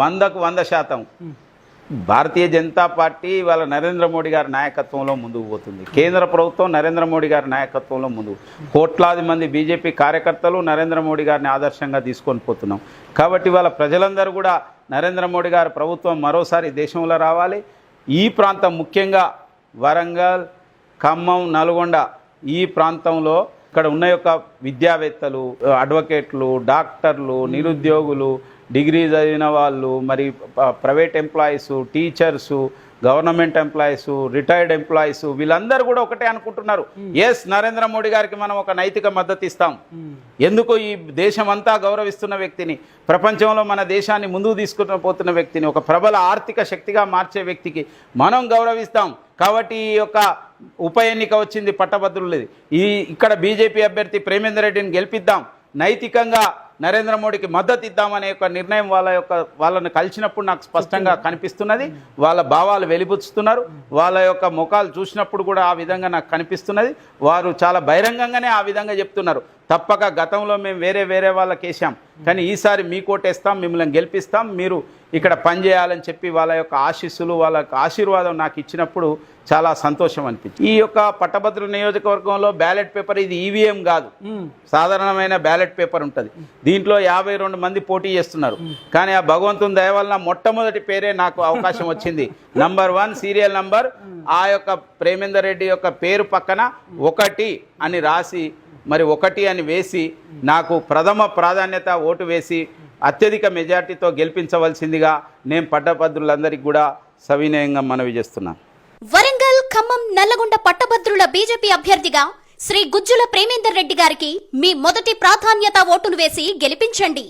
వందకు వంద శాతం. భారతీయ జనతా పార్టీ వాళ్ళ నరేంద్ర మోడీ గారి నాయకత్వంలో ముందుకు పోతుంది. కేంద్ర ప్రభుత్వం నరేంద్ర మోడీ గారి నాయకత్వంలో ముందు కోట్లాది మంది బీజేపీ కార్యకర్తలు నరేంద్ర మోడీ గారిని ఆదర్శంగా తీసుకొని పోతున్నాం. కాబట్టి వాళ్ళ ప్రజలందరూ కూడా నరేంద్ర మోడీ గారి ప్రభుత్వం మరోసారి దేశంలో రావాలి. ఈ ప్రాంతం ముఖ్యంగా వరంగల్ ఖమ్మం నల్గొండ ఈ ప్రాంతంలో ఇక్కడ ఉన్న యొక్క విద్యావేత్తలు అడ్వకేట్లు డాక్టర్లు నిరుద్యోగులు డిగ్రీ చదివిన వాళ్ళు మరి private employees teachers government employees retired employees వీళ్ళందరూ కూడా ఒకటే అనుకుంటున్నారు. ఎస్ నరేంద్ర మోడీ గారికి మనం ఒక నైతిక మద్దతు ఇస్తాం. ఎందుకు ఈ దేశం అంతా గౌరవిస్తున్న వ్యక్తిని ప్రపంచంలో మన దేశాన్ని ముందుకు తీసుకుని పోతున్న వ్యక్తిని ఒక ప్రబల ఆర్థిక శక్తిగా మార్చే వ్యక్తికి మనం గౌరవిస్తాం. కాబట్టి ఈ యొక్క ఉప ఎన్నిక వచ్చింది పట్టభద్రులది. ఈ ఇక్కడ బీజేపీ అభ్యర్థి ప్రేమేందర్ రెడ్డిని గెలిపిద్దాం. నైతికంగా నరేంద్ర మోడీకి మద్దతు ఇద్దామనే యొక్క నిర్ణయం వాళ్ళ యొక్క వాళ్ళని కలిసినప్పుడు నాకు స్పష్టంగా కనిపిస్తున్నది. వాళ్ళ భావాలు వెలిబుచ్చుతున్నారు. వాళ్ళ యొక్క ముఖాలు చూసినప్పుడు కూడా ఆ విధంగా నాకు కనిపిస్తున్నది. వారు చాలా బహిరంగంగానే ఆ విధంగా చెప్తున్నారు. తప్పక గతంలో మేము వేరే వేరే వాళ్ళకి వేసాం కానీ ఈసారి మీ కోటేస్తాం మిమ్మల్ని గెలిపిస్తాం. మీరు ఇక్కడ పనిచేయాలని చెప్పి వాళ్ళ యొక్క ఆశీస్సులు వాళ్ళ యొక్క ఆశీర్వాదం నాకు ఇచ్చినప్పుడు చాలా సంతోషం అనిపించింది. ఈ యొక్క పట్టభద్ర నియోజకవర్గంలో బ్యాలెట్ పేపర్ ఇది ఈవీఎం కాదు. సాధారణమైన బ్యాలెట్ పేపర్ ఉంటుంది. దీంట్లో యాభై రెండు మంది పోటీ చేస్తున్నారు. కానీ ఆ భగవంతుని దయ వలన మొట్టమొదటి పేరే నాకు అవకాశం వచ్చింది. నంబర్ వన్ సీరియల్ నంబర్ ఆ యొక్క ప్రేమేందర్ రెడ్డి యొక్క పేరు పక్కన ఒకటి అని రాసి మరి ఒకటి అని వేసి నాకు ప్రథమ ప్రాధాన్యత ఓటు వేసి అత్యధిక మెజార్టీతో గెలిపించవలసిందిగా నేను పట్టభద్రులందరికీ కూడా సవినయంగా మనవి చేస్తున్నాను వరంగల్ ఖమ్మం నల్లగొండ పట్టభద్రుల బీజేపీ అభ్యర్థిగా శ్రీ గుజ్జుల ప్రేమేందర్ రెడ్డి గారికి మీ మొదటి ప్రాధాన్యత ఓటును వేసి గెలిపించండి.